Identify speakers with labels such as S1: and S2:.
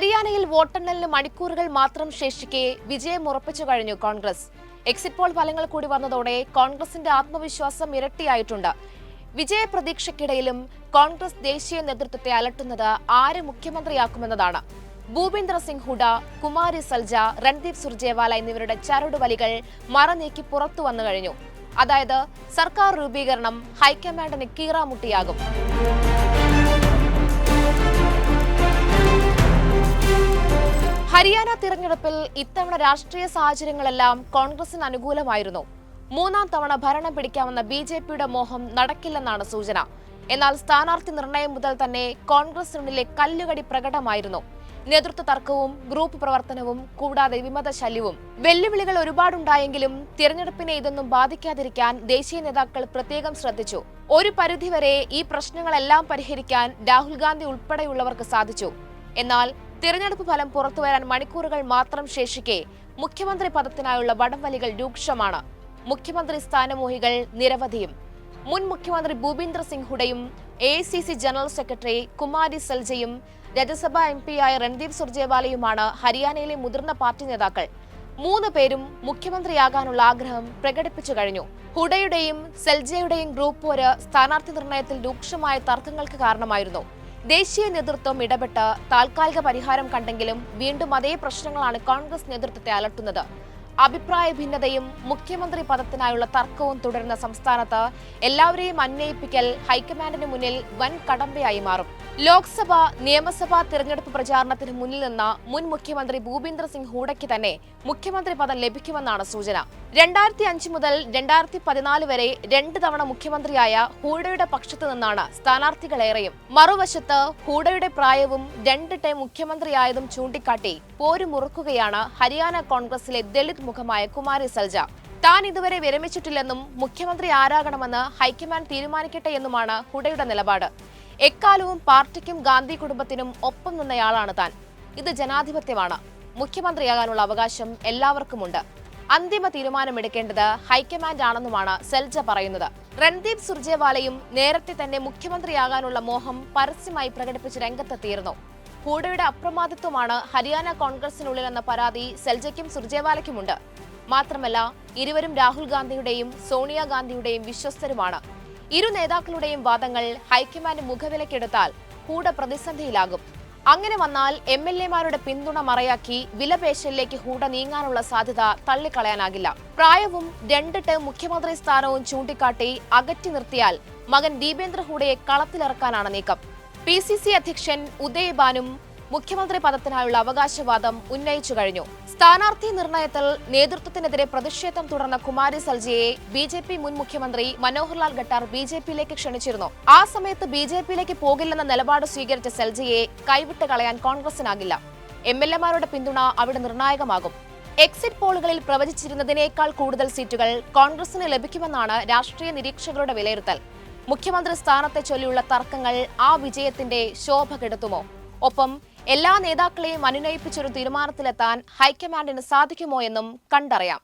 S1: ഹരിയാനയിൽ വോട്ടെണ്ണലിന് മണിക്കൂറുകൾ മാത്രം ശേഷിക്കെ വിജയം ഉറപ്പിച്ചു കഴിഞ്ഞു കോൺഗ്രസ്. എക്സിറ്റ് പോൾ ഫലങ്ങൾ കൂടി വന്നതോടെ കോൺഗ്രസിന്റെ ആത്മവിശ്വാസം ഇരട്ടിയായിട്ടുണ്ട്. വിജയപ്രതീക്ഷയ്ക്കിടയിലും കോൺഗ്രസ് ദേശീയ നേതൃത്വത്തെ അലട്ടുന്നത് ആര് മുഖ്യമന്ത്രിയാക്കുമെന്നതാണ്. ഭൂപേന്ദ്ര സിംഗ് ഹുഡ കുമാരി സൽജ രൺദീപ് സുർജേവാല എന്നിവരുടെ ചരടുവലികൾ മറനീക്കി പുറത്തു വന്നു കഴിഞ്ഞു. അതായത് സർക്കാർ രൂപീകരണം ഹൈക്കമാൻഡിന് കീറാമുട്ടിയാകും. ഹരിയാന തിരഞ്ഞെടുപ്പിൽ ഇത്തവണ രാഷ്ട്രീയ സാഹചര്യങ്ങളെല്ലാം കോൺഗ്രസിന് അനുകൂലമായിരുന്നു. മൂന്നാം തവണ ഭരണം പിടിക്കാമെന്ന ബി ജെ പിയുടെ മോഹം നടക്കില്ലെന്നാണ് സൂചന. എന്നാൽ സ്ഥാനാർത്ഥി നിർണയം മുതൽ തന്നെ കോൺഗ്രസിനുള്ളിലെ കല്ലുകടി പ്രകടമായിരുന്നു. നേതൃത്വ തർക്കവും ഗ്രൂപ്പ് പ്രവർത്തനവും കൂടാതെ വിമത ശല്യവും വെല്ലുവിളികൾ ഒരുപാടുണ്ടായെങ്കിലും തിരഞ്ഞെടുപ്പിനെ ഇതൊന്നും ബാധിക്കാതിരിക്കാൻ ദേശീയ നേതാക്കൾ പ്രത്യേകം ശ്രദ്ധിച്ചു. ഒരു പരിധിവരെ ഈ പ്രശ്നങ്ങളെല്ലാം പരിഹരിക്കാൻ രാഹുൽ ഗാന്ധി ഉൾപ്പെടെയുള്ളവർക്ക് സാധിച്ചു. എന്നാൽ തിരഞ്ഞെടുപ്പ് ഫലം പുറത്തുവരാൻ മണിക്കൂറുകൾ മാത്രം ശേഷിക്കെ മുഖ്യമന്ത്രി പദത്തിനായുള്ള വടംവലികൾ രൂക്ഷമാണ്. മുഖ്യമന്ത്രി സ്ഥാനമോഹികൾ നിരവധിയും. മുൻ മുഖ്യമന്ത്രി ഭൂപീന്ദർ സിംഗ് ഹുഡയും എ ജനറൽ സെക്രട്ടറി കുമാരി സൽജയും രാജ്യസഭാ എം പിയായ രൺദീപ് സുർജേവാലയുമാണ് ഹരിയാനയിലെ മുതിർന്ന പാർട്ടി നേതാക്കൾ. മൂന്ന് പേരും മുഖ്യമന്ത്രിയാകാനുള്ള ആഗ്രഹം പ്രകടിപ്പിച്ചു കഴിഞ്ഞു. ഹുഡയുടെയും സെൽജയുടെയും ഗ്രൂപ്പ് ഒരു സ്ഥാനാർത്ഥി നിർണയത്തിൽ രൂക്ഷമായ തർക്കങ്ങൾക്ക് കാരണമായിരുന്നു. ദേശീയ നേതൃത്വം ഇടപെട്ട് താൽക്കാലിക പരിഹാരം കണ്ടെങ്കിലും വീണ്ടും അതേ പ്രശ്നങ്ങളാണ് കോൺഗ്രസ് നേതൃത്വത്തെ അലട്ടുന്നത്. അഭിപ്രായ ഭിന്നതയും മുഖ്യമന്ത്രി പദത്തിനായുള്ള തർക്കവും തുടരുന്ന സംസ്ഥാനത്ത് എല്ലാവരെയും അന്വയിപ്പിക്കൽ ഹൈക്കമാൻഡിന് മുന്നിൽ വൻ കടമ്പയായി മാറും. ലോക്സഭ നിയമസഭാ തിരഞ്ഞെടുപ്പ് പ്രചാരണത്തിന് മുന്നിൽ നിന്ന മുൻ മുഖ്യമന്ത്രി ഭൂപീന്ദർ സിംഗ് ഹൂഡയ്ക്ക് തന്നെ മുഖ്യമന്ത്രി പദം ലഭിക്കുമെന്നാണ് സൂചന. രണ്ടായിരത്തി അഞ്ച് മുതൽ രണ്ടായിരത്തി പതിനാല് വരെ രണ്ട് തവണ മുഖ്യമന്ത്രിയായ ഹൂഡയുടെ പക്ഷത്തു നിന്നാണ് സ്ഥാനാർത്ഥികളേറെയും. മറുവശത്ത് ഹൂഡയുടെ പ്രായവും രണ്ട് ടൈം മുഖ്യമന്ത്രിയായതും ചൂണ്ടിക്കാട്ടി പോരുമുറുക്കുകയാണ് ഹരിയാന കോൺഗ്രസിലെ ദളിത് മുഖമായ കുമാരി സൽജ. താൻ ഇതുവരെ വിരമിച്ചിട്ടില്ലെന്നും മുഖ്യമന്ത്രി ആരാകണമെന്ന് ഹൈക്കമാൻഡ് തീരുമാനിക്കട്ടെ എന്നുമാണ് ഹുഡയുടെ നിലപാട്. എക്കാലവും പാർട്ടിക്കും ഗാന്ധി കുടുംബത്തിനും ഒപ്പം നിന്നയാളാണ് താൻ. ഇത് ജനാധിപത്യമാണ്. മുഖ്യമന്ത്രിയാകാനുള്ള അവകാശം എല്ലാവർക്കുമുണ്ട്. അന്തിമ തീരുമാനമെടുക്കേണ്ടത് ഹൈക്കമാൻഡ് ആണെന്നുമാണ് സെൽജ പറയുന്നത്. രൺദീപ് സുർജേവാലയും നേരത്തെ തന്നെ മുഖ്യമന്ത്രിയാകാനുള്ള മോഹം പരസ്യമായി പ്രകടിപ്പിച്ച് രംഗത്തെത്തിയിരുന്നു. ഹൂഡയുടെ അപ്രമാദിത്വമാണ് ഹരിയാന കോൺഗ്രസിനുള്ളിലെന്ന പരാതി സെൽജയ്ക്കും സുർജേവാലയ്ക്കുമുണ്ട്. മാത്രമല്ല ഇരുവരും രാഹുൽ ഗാന്ധിയുടെയും സോണിയാഗാന്ധിയുടെയും വിശ്വസ്തരുമാണ്. ഇരു നേതാക്കളുടെയും വാദങ്ങൾ ഹൈക്കമാൻഡ് മുഖവിലക്കെടുത്താൽ ഹൂഡ പ്രതിസന്ധിയിലാകും. അങ്ങനെ വന്നാൽ എം എൽ എമാരുടെ പിന്തുണ മറയാക്കി വിലപേശലിലേക്ക് ഹൂഡ നീങ്ങാനുള്ള സാധ്യത തള്ളിക്കളയാനാകില്ല. പ്രായവും രണ്ട് ടേം മുഖ്യമന്ത്രി സ്ഥാനവും ചൂണ്ടിക്കാട്ടി അകറ്റി നിർത്തിയാൽ മകൻ ദീപേന്ദ്ര ഹൂഡയെ കളത്തിലിറക്കാനാണ് നീക്കം. പി സി സി അധ്യക്ഷൻ ഉദയബാനും മുഖ്യമന്ത്രി പദത്തിനായുള്ള അവകാശവാദം ഉന്നയിച്ചു കഴിഞ്ഞു. സ്ഥാനാർത്ഥി നിർണയത്തിൽ നേതൃത്വത്തിനെതിരെ പ്രതിഷേധം തുടർന്ന കുമാരി സൽജിയെ ബി ജെ പി മുൻ മുഖ്യമന്ത്രി മനോഹർലാൽ ഖട്ടാർ ബി ജെ പിയിലേക്ക് ക്ഷണിച്ചിരുന്നു. ആ സമയത്ത് ബി ജെ പിയിലേക്ക് പോകില്ലെന്ന നിലപാട് സ്വീകരിച്ച സൽജിയെ കൈവിട്ട് കളയാൻ കോൺഗ്രസിനാകില്ല. എം എൽ എമാരുടെ പിന്തുണ അവിടെ നിർണായകമാകും. എക്സിറ്റ് പോളുകളിൽ പ്രവചിച്ചിരുന്നതിനേക്കാൾ കൂടുതൽ സീറ്റുകൾ കോൺഗ്രസിന് ലഭിക്കുമെന്നാണ് രാഷ്ട്രീയ നിരീക്ഷകരുടെ വിലയിരുത്തൽ. മുഖ്യമന്ത്രി സ്ഥാനത്തെ ചൊല്ലിയുള്ള തർക്കങ്ങൾ ആ വിജയത്തിന്റെ ശോഭ കെടുത്തുമോ? ഒപ്പം എല്ലാ നേതാക്കളെയും അനുനയിപ്പിച്ചൊരു തീരുമാനത്തിലെത്താൻ ഹൈക്കമാൻഡിന് സാധിക്കുമോ എന്നും കണ്ടറിയാം.